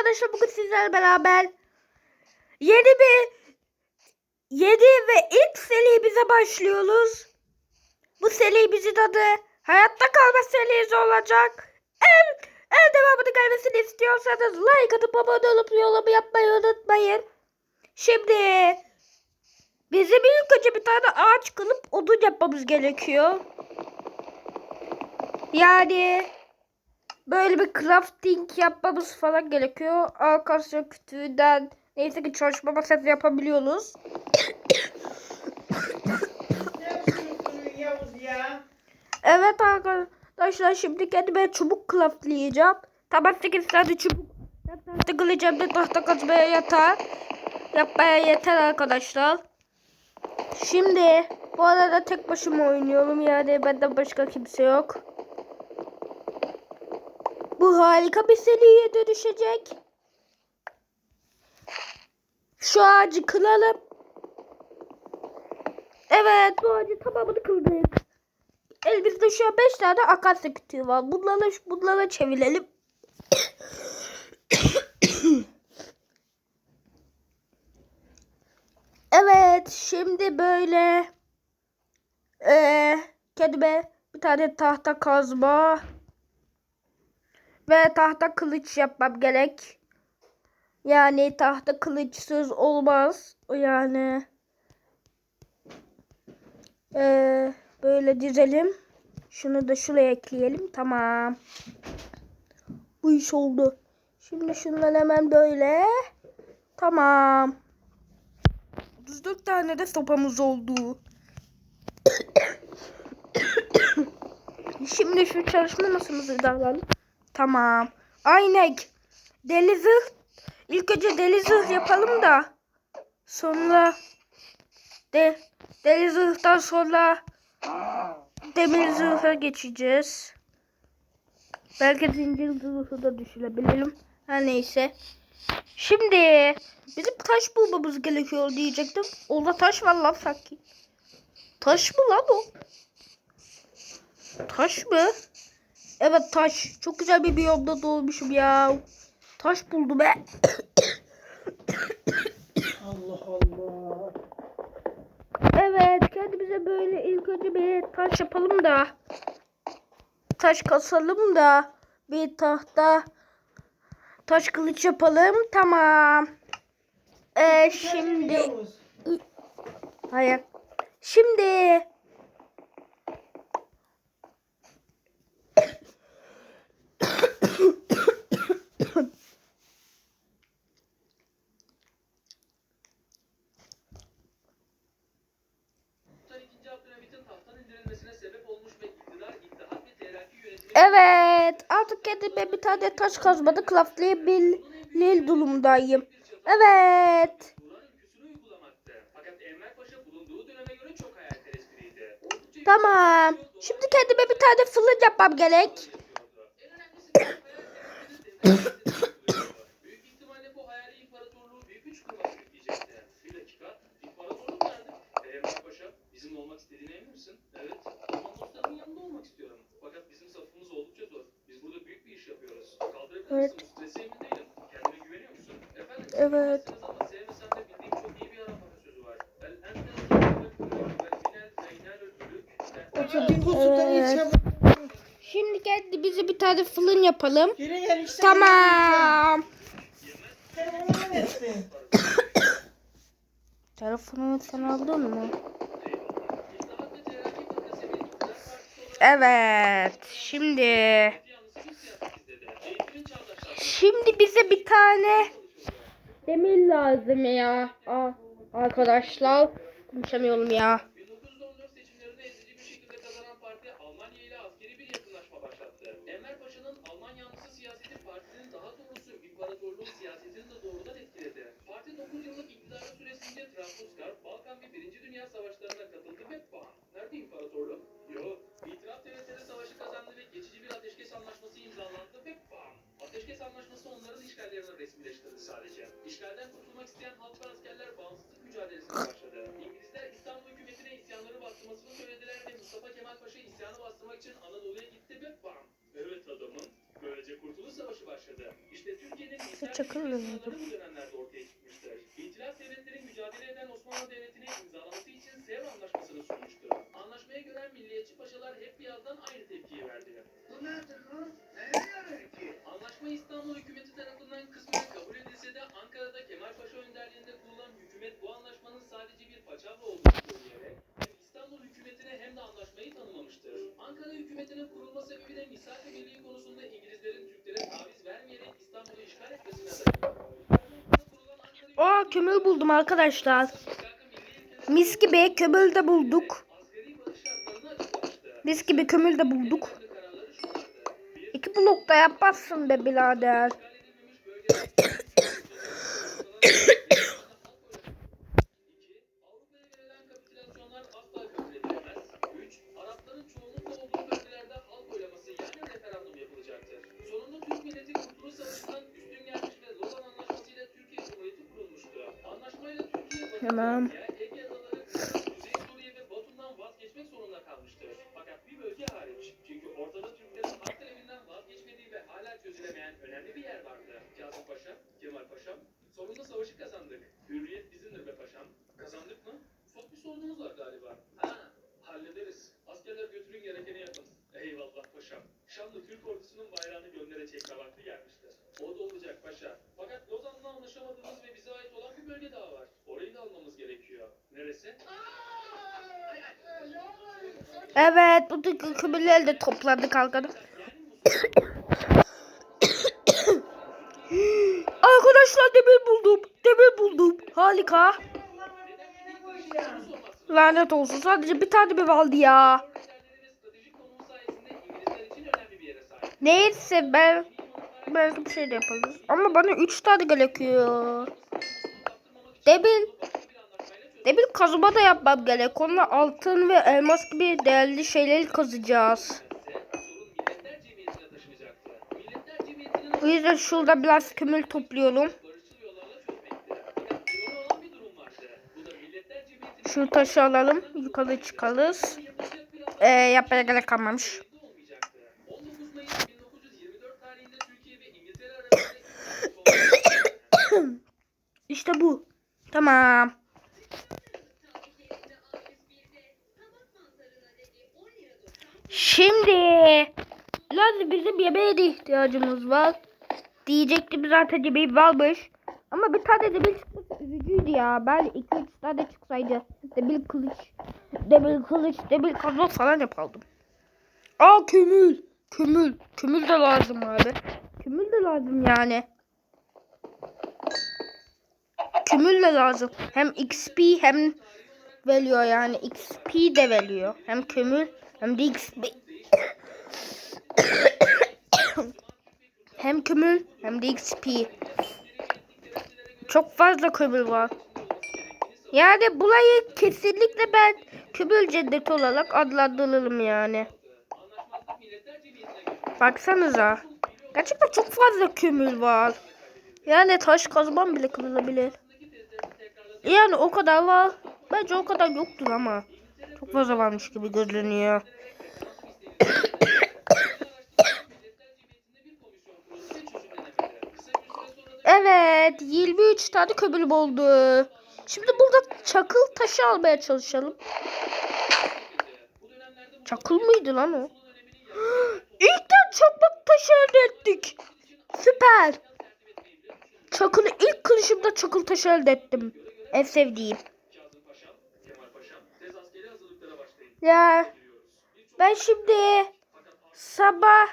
arkadaşlar bugün sizlerle beraber yeni bir yeni ve ilk serimize başlıyoruz. Bu serimizin adı Hayatta Kalma serisi olacak. Eğer, eğer devamını gelmesini istiyorsanız like atıp abone olup yorum yapmayı unutmayın. Şimdi bizim ilk önce bir tane ağaç kılıp odun yapmamız gerekiyor. Yani böyle bir crafting yapmamız falan gerekiyor. Arkadaşlar kütüğünden neyse ki çalışma masası yapabiliyoruz. Evet arkadaşlar şimdi kendime çubuk craftlayacağım. Tamam 8 tane çubuk. Tahta kılıcım bir tahta kazmaya yeter. Yapmaya yeter arkadaşlar. Şimdi bu arada tek başıma oynuyorum yani benden başka kimse yok. Bu harika bir seriye dönüşecek. Şu ağacı kıralım. Evet bu ağacı tamamını kırdık. Elimizde şu an 5 tane akasya kütüğü var. Bunları, bunlara çevirelim. evet şimdi böyle eee kendime bir tane tahta kazma ve tahta kılıç yapmam gerek. Yani tahta kılıçsız olmaz. Yani eee böyle dizelim. Şunu da şuraya ekleyelim. Tamam. Bu iş oldu. Şimdi şundan hemen böyle. Tamam. 34 tane de sopamız oldu. Şimdi şu çalışma masamızı da alalım. Tamam. Aynek. Deli zırh. İlk önce deli zırh yapalım da. Sonra de deli zırhtan sonra demir zırha geçeceğiz. Belki zincir zırhı da düşürebilirim. Her neyse. Şimdi bizim taş bulmamız gerekiyor diyecektim. Orada taş var lan sanki. Taş mı lan o? Taş mı? Evet taş. Çok güzel bir biyomda doğmuşum ya. Taş buldum be. Allah Allah. Evet kendimize böyle ilk önce bir taş yapalım da. Taş kasalım da. Bir tahta taş kılıç yapalım. Tamam. Ee, şimdi hayır. Şimdi kendime bir tane taş kazmadı craftlayabilir durumdayım. Evet. Tamam. Şimdi kendime bir tane fırın yapmam gerek. En önemlisi de hayalperestliğini devlet Büyük ihtimalle bu hayali imparatorluğu büyük güç kurmak bekleyecekti. Bir dakika, imparatorluk nerede? Enver Paşa, bizimle olmak istediğine emin misin? Evet, Alman dostlarımın yanında olmak istiyorum. Evet. hiç yapamam. Şimdi kendimize bir tane fırın yapalım. İşte. Tamam. Telefonumu sen aldın mı? İttihat ve Terakki Fırkası bir iktidar partisi olarak Evet. Şimdi yanlısı bir siyaset izledi. Eğitimin çağdaşlaşması şimdi bize bir tane demir lazım ya. Aa, arkadaşlar konuşamıyorum ya. 1914 seçimlerinde ezici bir şekilde kazanan parti Almanya ile askeri bir yakınlaşma başlattı. Enver Paşa'nın Alman yanlısı siyaseti partinin daha doğrusu imparatorluğun siyasetini de doğrudan etkiledi. Parti 9 yıllık iktidarı süresince Trablusgarp, Balkan ve Aa kömür buldum arkadaşlar. Mis gibi kömür de bulduk. Mis gibi kömür de bulduk. İki blokta yapmazsın be birader. Tamam. Evet bu da kömürleri de topladık arkadaşlar. Arkadaşlar demir buldum. Demir buldum. Harika. Lanet olsun sadece bir tane mi kaldı ya. Neyse ben belki bir şey de yaparız. Ama bana 3 tane gerekiyor. Demir Demir kazıma da yapmam gerek. Onunla altın ve elmas gibi değerli şeyleri kazacağız. O yüzden şurada biraz kömür topluyorum. bir Şu taşı alalım. Yukarı çıkarız. bir Ee, yapmaya gerek kalmamış. anlaşma olmayacaktı. 19 Mayıs 1924 tarihinde Türkiye ve İngiltere arasında İşte bu. Tamam. Şimdi lazım bizim yemeğe de ihtiyacımız var. Diyecektim zaten yemeğim varmış. Ama bir tane demir çıkması üzücüydü ya. Ben iki üç tane çıksaydı. Demir kılıç, demir kılıç, demir kazma falan yapardım. Aa kömür. Kömür. Kömür de lazım abi. Kömür de lazım yani. Kömür de lazım. Hem XP hem veriyor yani. XP de veriyor. Hem kömür hem de XP. hem kömür hem de XP. Çok fazla kömür var. Yani burayı kesinlikle ben kömür cenneti olarak adlandırırım yani. Baksanıza. Gerçekten çok fazla kömür var. Yani taş kazmam bile kırılabilir. Yani o kadar var. Bence o kadar yoktur ama. Çok fazla varmış gibi görünüyor. Evet 23 tane kömür oldu. Şimdi burada çakıl taşı almaya çalışalım. Çakıl mıydı lan o? İlkten çakmak taşı elde ettik. Süper. Çakılı ilk kılıçımda çakıl taşı elde ettim. En sevdiğim. Ya ben şimdi sabah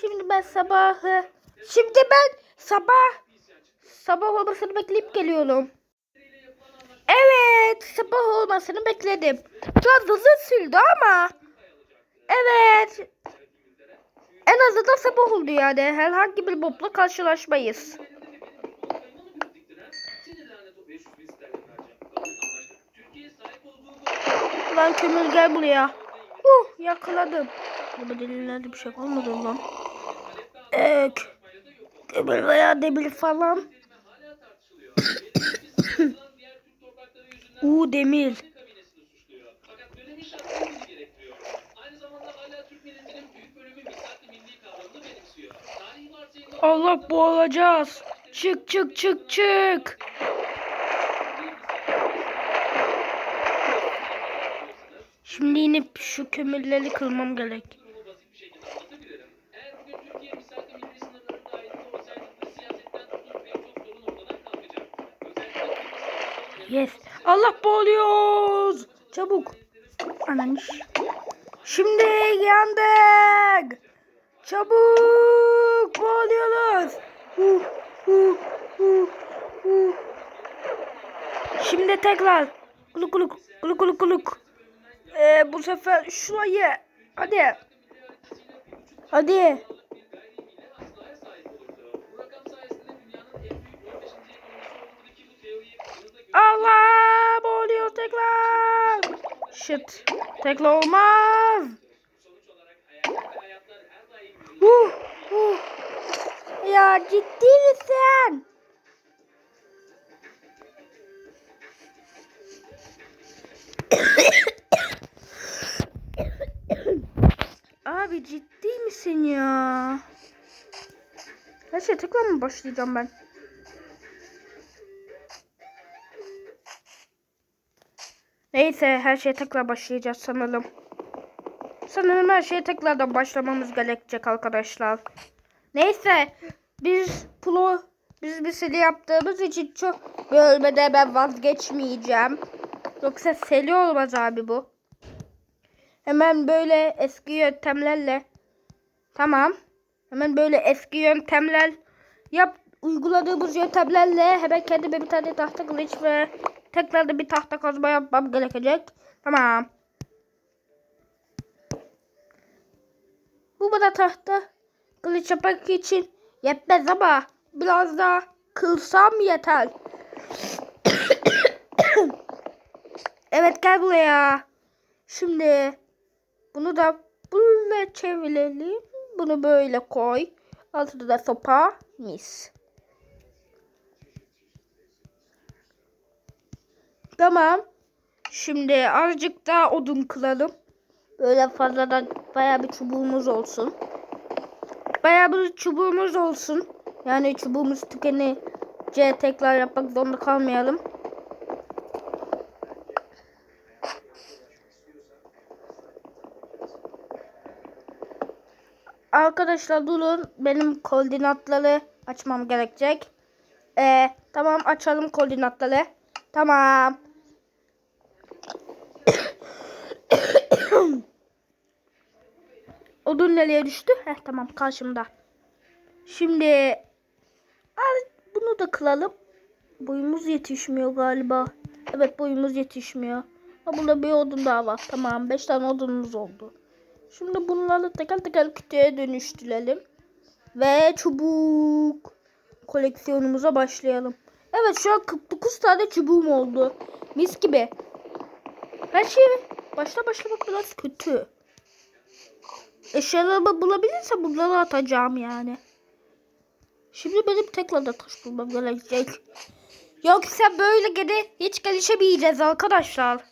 şimdi ben sabahı şimdi ben sabah sabah olmasını bekleyip geliyorum. Evet sabah olmasını bekledim. Biraz uzun sürdü ama evet en azından sabah oldu yani. Herhangi bir mobla karşılaşmayız. Senin lanet o 500 bin sterlin vereceğim. Anlaştık. Türkiye sahip olduğu bu Lan kömür gel buraya. Uh yakaladım. Burada delillerde bir şey kalmadı lan. Ek. Kömür veya demir falan. Uuu demir. Allah boğulacağız. Çık çık çık çık. Şimdi inip şu kömürleri kırmam gerek. Yes. Allah boğuluyoruz. Çabuk. Ananış. Şimdi yandık. Çabuk boğuluyoruz. Huh. Şimdi tekrar. Kuluk kuluk kuluk kuluk kuluk. Ee, bu sefer şurayı. Hadi. Hadi. aslaya sahip olurdu. Bu rakam sayesinde dünyanın en büyük 15. ekonomisi olurdu ki bu teoriye yanında gö- Allah boğuluyor tekrar. Shit. Tekrar olmaz. Huh, huh. Ya ciddi misin? Abi ciddi misin ya? Her şey tekrar mı başlayacağım ben? Neyse her şey tekrar başlayacağız sanırım. Sanırım her şeye tekrardan başlamamız gerekecek arkadaşlar. Neyse biz pro biz bir seri yaptığımız için çok bölmede ben vazgeçmeyeceğim. Yoksa seri olmaz abi bu. Hemen böyle eski yöntemlerle tamam. Hemen böyle eski yöntemler yap uyguladığımız yöntemlerle hemen kendime bir tane tahta kılıç ve tekrar da bir tahta kazma yapmam gerekecek. Tamam. Bu bana tahta kılıç yapmak için yetmez ama biraz daha kılsam yeter. evet gel buraya. Şimdi bunu da böyle çevirelim. Bunu böyle koy. Altında da sopa mis. Tamam. Şimdi azıcık daha odun kıralım. Böyle fazladan bayağı bir çubuğumuz olsun. Bayağı bir çubuğumuz olsun. Yani çubuğumuz tükenince tekrar yapmak zorunda kalmayalım. Arkadaşlar durun. Benim koordinatları açmam gerekecek. Ee, tamam açalım koordinatları. Tamam. Odun nereye düştü? Heh tamam karşımda. Şimdi bunu da kılalım. Boyumuz yetişmiyor galiba. Evet boyumuz yetişmiyor. Ha burada bir odun daha var. Tamam 5 tane odunumuz oldu. Şimdi bunları teker teker kütüğe dönüştürelim. Ve çubuk koleksiyonumuza başlayalım. Evet şu an 49 tane çubuğum oldu. Mis gibi. Her şey başta başlamak biraz kötü. Eşyalarımı bulabilirsem bunları atacağım yani. Şimdi benim tekrar da taş bulmam gerekecek. Yoksa böyle gene hiç gelişemeyeceğiz arkadaşlar.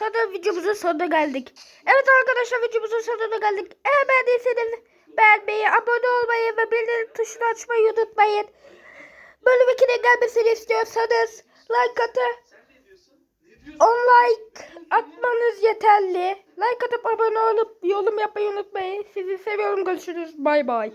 Sonra videomuzun sonuna geldik. Evet arkadaşlar videomuzun sonuna geldik. Eğer beğendiyseniz beğenmeyi, abone olmayı ve bildirim tuşunu açmayı unutmayın. Bölüm 2'de gelmesini istiyorsanız like diyorsun? 10 like atmanız yeterli. Like atıp abone olup yorum yapmayı unutmayın. Sizi seviyorum. Görüşürüz. Bay bay.